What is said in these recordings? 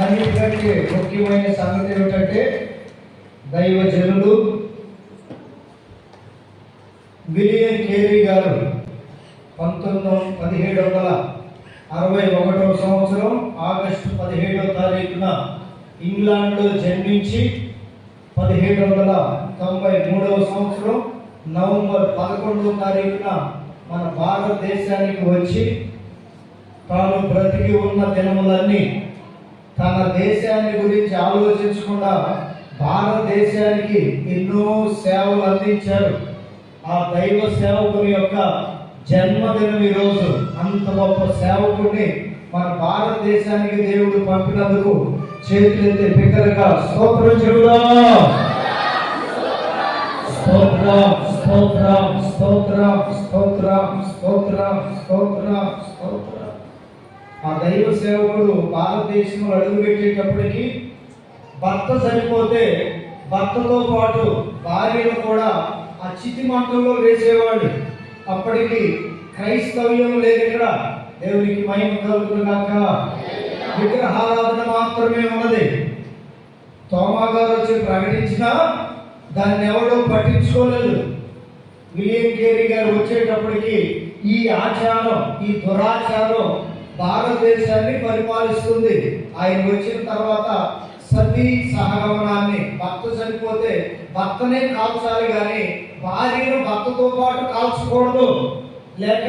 అన్నిటికంటే ముఖ్యమైన సంగతి ఏమిటంటే దైవజనులు విలియం కేరీ గారు పంతొమ్మిది పదిహేడు వందల అరవై ఒకటవ సంవత్సరం ఆగస్టు పదిహేడవ తారీఖున ఇంగ్లాండ్లో జన్మించి పదిహేడు వందల తొంభై మూడవ సంవత్సరం నవంబర్ పదకొండవ తారీఖున మన భారతదేశానికి వచ్చి తాను బ్రతికి ఉన్న దినములన్నీ తన దేశాన్ని గురించి ఆలోచించకుండా భారతదేశానికి ఎన్నో సేవలు అందించారు ఆ దైవ సేవకుని యొక్క జన్మదినం ఈరోజు అంత గొప్ప సేవకుడిని మన భారతదేశానికి దేవుడు పంపినందుకు చేతులెత్తి బిగ్గరగా స్తోత్రం చెబుదా. స్తోత్రం స్తోత్రం స్తోత్రం స్తోత్రం స్తోత్రం స్తోత్రం స్తోత్రం. ఆ దైవ సేవకుడు భారతదేశంలో అడుగుపెట్టేటప్పటికి భర్త చనిపోతే భర్తతో పాటు భార్యను కూడా ఆ చితి మంటల్లో వేసేవాడు. అప్పటికి క్రైస్తవ్యం లేదు ఇక్కడ. దేవునికి మహిమ కలుగుతున్నాక విగ్రహారాధన మాత్రమే ఉన్నది. తోమా గారు వచ్చి ప్రకటించినా దాన్ని ఎవడో పట్టించుకోలేదు. విలియం కేరీ గారు వచ్చేటప్పటికి ఈ ఆచారం ఈ దురాచారం భారతదేశాన్ని పరిపాలిస్తుంది. ఆయన వచ్చిన తర్వాత సతీ సహగమనాన్ని భర్త చనిపోతే భర్తనే కాల్చాలి కానీ భార్యను భర్తతో పాటు కాల్చకూడదు. లేక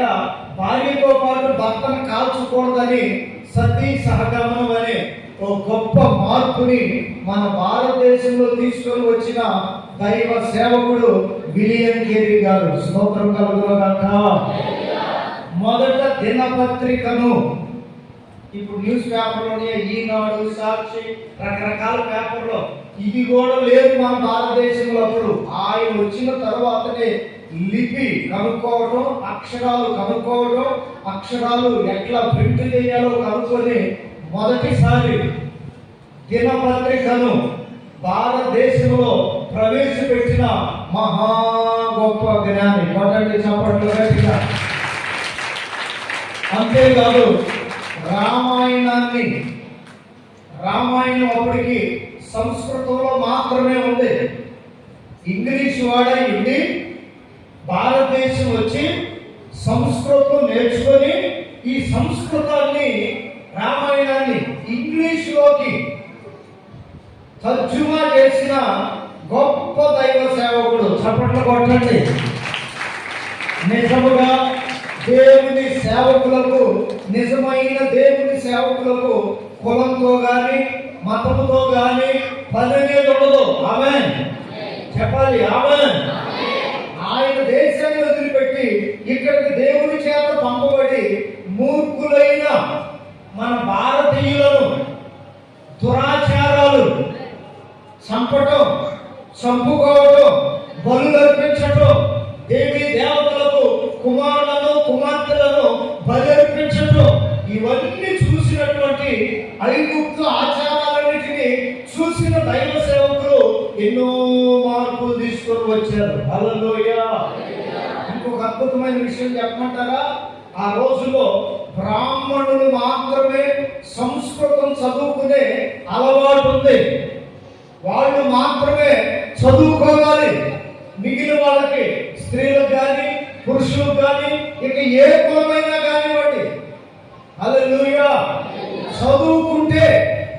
భార్యతో పాటు భర్తను కాల్చకూడదని సతీ సహగమనం అనే ఓ గొప్ప మార్పుని మన భారతదేశంలో తీసుకొని వచ్చిన దైవ సేవకుడు విలియం కేరీ గారు. స్తోత్రం కలుగునగాక. మొదట దినపత్రికను. ఇప్పుడు న్యూస్ పేపర్లోనే ఈనాడు సాక్షి రకరకాల పేపర్లో. ఇది కూడా లేదు మన భారతదేశంలో అప్పుడు. ఆయన వచ్చిన తర్వాతనే లిపి కనుక్కోవడం అక్షరాలు కనుక్కోవడం అక్షరాలు ఎట్లా ప్రింట్ చేయాలో కనుక్కొని మొదటిసారి దినపత్రికను భారతదేశంలో ప్రవేశపెట్టిన మహా గొప్ప జ్ఞాని. మొదటి చప్పట్లు అంతేకాదు రామాయణాన్ని రామాయణం అప్పటికి సంస్కృతంలో మాత్రమే ఉంది. ఇంగ్లీష్ వాడే ఉండి భారతదేశం వచ్చి సంస్కృతం నేర్చుకొని ఈ సంస్కృతాన్ని రామాయణాన్ని ఇంగ్లీష్లోకి తర్జుమా చేసిన గొప్ప దైవ సేవకుడు. చప్పట్లు కొట్టండి. నిజముగా దేవుని సేవకులకు నిజమైన దేవుని సేవకులకు కులంతో గాని మతముతో గాని పని ఉండదు. ఆమె చెప్పాలి ఆమె ఆయన దేశాన్ని వదిలిపెట్టి ఇక్కడికి దేవుని చేత పంపబడి మూర్ఖులైన మన భారతీయులను దురాచారాలు చంపటం చంపుకోవటం బలు అర్పించటం దేవి ఇవన్నీ చూసినటువంటి ఐగుప్తు ఆచారాలన్నిటిని చూసిన దైవ సేవకులు ఎన్నో మార్పులు తీసుకొని వచ్చారు. హల్లెలూయ. ఇంకొక అద్భుతమైన విషయం చెప్పమంటారా? ఆ రోజులో బ్రాహ్మణులు మాత్రమే సంస్కృతం చదువుకునే అలవాటు ఉంది. వాళ్ళు మాత్రమే చదువుకోవాలి. మిగిలిన వాళ్ళకి స్త్రీలకు కానీ పురుషులకు కానీ ఇక ఏ కులమైనా హల్లెలూయా. చదువుకుంటే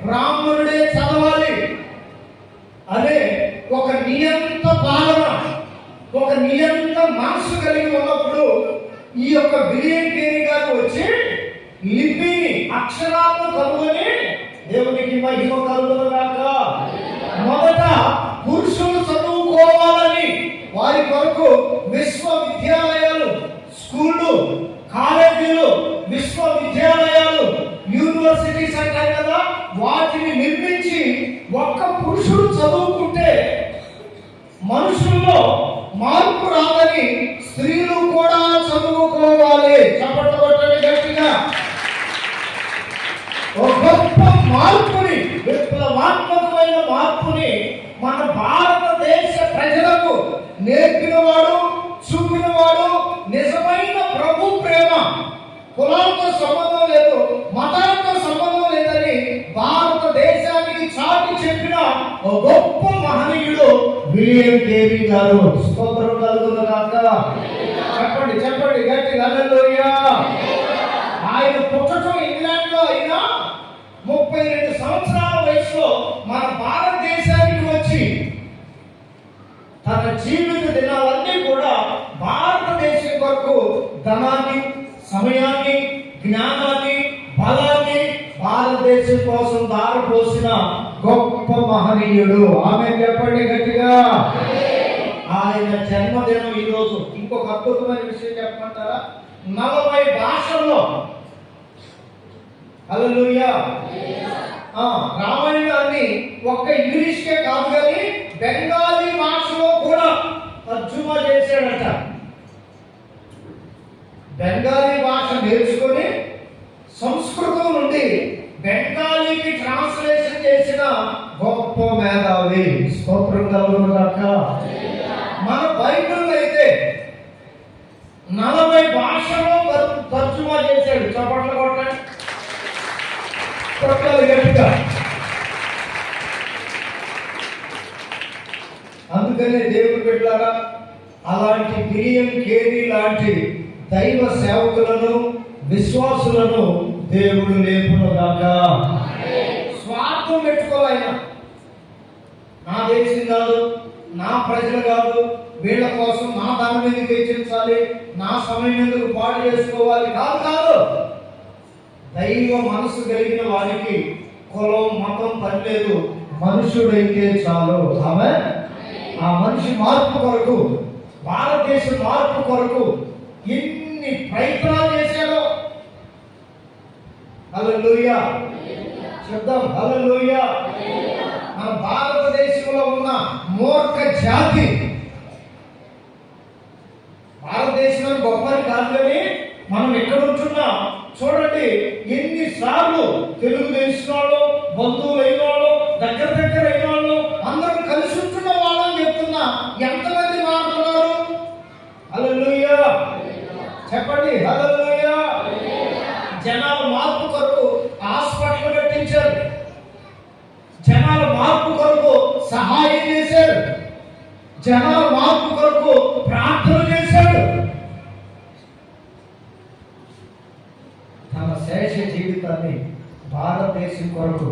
బ్రాహ్మణుడే చదవాలి. అదే ఒక నియంత పాలన ఒక నియంత మనసు కలిగి ఉన్నప్పుడు ఈ యొక్క విలియం కేరీ గారు వచ్చి లిపిని అక్షరాలను కనుగొని దేవునికి మహిమ కలుగునుగాక మొదట పురుషులు ఒక్క పురుషుడు చదువుకుంటే మనుషుల్లో మార్పు రాదని స్త్రీలు కూడా చదువుకోవాలి. చప్పట్లు కొట్టండి గట్టిగా. ఒక గొప్ప మార్పుని విప్లవాత్మకమైన మార్పుని మన భారతదేశ ప్రజలకు నేర్పినవాడు గొప్ప మహనీయుడు విలియం కేరీ గారు. స్తోత్రం కలుగును గాక. చెప్పండి చెప్పండి గట్టిగా హల్లెలూయా. ఆయన పుట్టడం ఇంగ్లాండ్లో అయినా ముప్పై రెండు సంవత్సరాల వయసులో మన భారతదేశానికి వచ్చి తన జీవిత దినాలన్నీ కూడా భారతదేశం కొరకు ధనాన్ని సమయాన్ని జ్ఞానాన్ని బలాన్ని భారతదేశం కోసం దారపోసిన గొప్ప మహనీయుడు. ఆమె చెప్పండి గట్టిగా. ఆయన జన్మదినం ఈ రోజు ఇంకొక అద్భుతమైన విషయం చెప్పమంటారా? నలభై భాషల్లో. హల్లెలూయా. ఆ, రామాయణాన్ని ఒక్క ఇంగ్లీష్కే కాదు కానీ బెంగాలీ భాషలో కూడా తర్జుమా చేశాడట. బెంగాలీ భాష నేర్చుకుని సంస్కృతం నుండి బెంగాలీకి ట్రాన్స్లేషన్ చేసిన గొప్ప మేధావి స్తోత్రం కలుగును మన బైబిల్ అయితే నలభై భాషలో తర్- తర్జుమా చేశాడు. చప్పట్లు కొట్టండి. కొట్టాలి గట్టిగా. అందుకనే దేవుడు పెట్టారా అలాంటి బిలియం కేరీ లాంటి దైవ సేవకులను విశ్వాసులను దేవుడు లేపును గాక. స్వార్థం పెట్టుకోవాలైనా నా దేశం కాదు నా ప్రజలు కాదు వీళ్ళ కోసం నా దాని మీద వెచ్చించాలి? నా సమయం ఎందుకు పాడు చేసుకోవాలి? కాదు కాదు. దైవ మనసు కలిగిన వారికి కులం మతం పనిలేదు. మనుషుడైతే చాలు. ఆమె? ఆ మనిషి మార్పు కొరకు భారతదేశ మార్పు కొరకు ఎన్ని ప్రయత్నాలు చేశాడో. హల్లెలూయా. చెప్దాం హల్లెలూయా. మన ఉన్న మూర్ఖ జాతి. భారతదేశంలో గొప్పని కాదు కానీ మనం ఎక్కడ ఉంటున్నాం? చూడండి ఎన్నిసార్లు తెలుగు తెలిసిన వాళ్ళు బంధువులు అయిన వాళ్ళు దగ్గర దగ్గర అయిన వాళ్ళు అందరం కలిసి ఉంటున్న వాళ్ళని చెప్తున్నా. ఎంతమంది మారుతున్నారు హల్లెలూయా. చెప్పండి హల్లెలూయా. జనాలు మార్పు కొరకు హాస్పిటల్ కట్టించారు. జనాల మార్పు కొరకు సహాయం జనాల మార్పు కొరకు ప్రార్థన చేశాడు. తన శేష జీవితాన్ని భారతదేశం కొరకు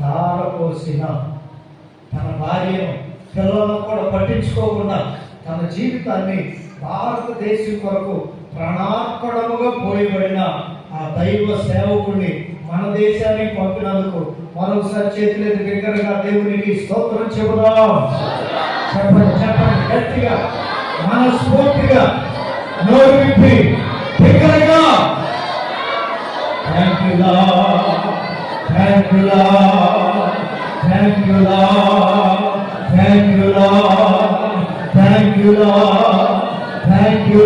దారపోసిన తన భార్యను పిల్లలను కూడా పట్టించుకోకుండా తన జీవితాన్ని భారతదేశం కొరకు ప్రణార్పణముగా పోయబడిన ఆ దైవ సేవకుడిని మన దేశానికి పంపినందుకు మరొకసారి చేతులేదు బిగ్గరగా దేవునికి స్తోత్రం చెబుదాం. చెప్పండి చెప్పండి గట్టిగా మనస్ఫూర్తిగా నోరు విప్పి బిగ్గరగా thank you thank you thank you thank you thank you thank you